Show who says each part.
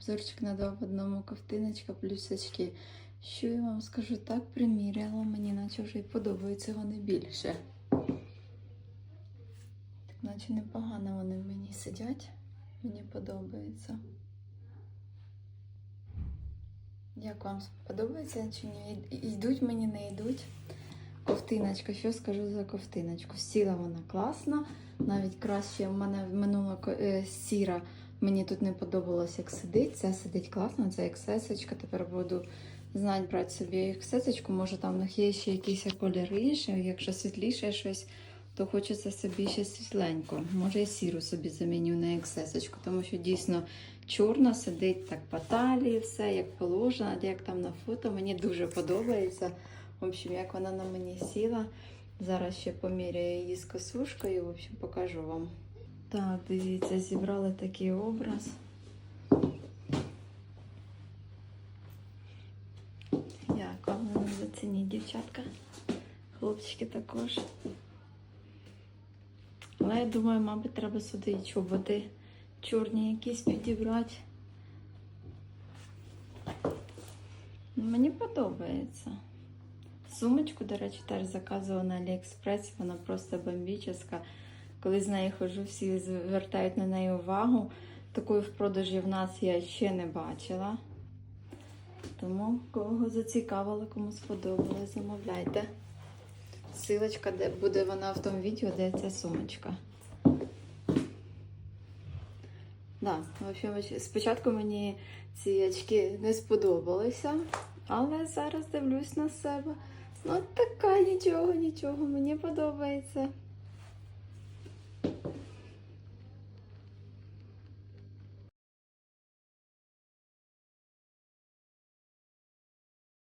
Speaker 1: обзорчик на два в одному ковтиночка плюс очки. Що я вам скажу, так приміряла, мені наче вже й подобається вони більше. Так наче непогано вони мені сидять. Мені подобається. Як вам подобається чи ні? Йдуть мені, не йдуть. Ковтиночка, що скажу за ковтиночку? Сіла вона класна, навіть краще в мене минула е, сіра. Мені тут не подобалось, як сидить. Ця сидить класно, це ексесочка. Тепер буду знати брати собі ексесочку. Може там в них є ще якісь кольори, ще, якщо світліше щось, то хочеться собі ще світленько. Може я сіру собі заміню на ексесочку, тому що дійсно чорна сидить так по талії, все як положено, як там на фото. Мені дуже подобається. В общем, як вона на мені сіла. Зараз ще поміряю її з косушкою, в общем, покажу вам. Так, дивіться, зібрали такий образ. Як вам зацініть, дівчатка? Хлопчики також. Але я думаю, мабуть, треба сюди і чоботи чорні якісь підібрати. Мені подобається. Сумочку, до речі, теж заказувала на Аліекспресі, вона просто бомбічна. Коли з нею хожу, всі звертають на неї увагу. Такої в продажі в нас я ще не бачила. Тому кого зацікавило, кому сподобалось, замовляйте. Силочка, де буде вона в тому відео, де ця сумочка. Да, в спочатку мені ці очки не сподобалися, але зараз дивлюсь на себе. Ну, така нічого, нічого, мені подобається.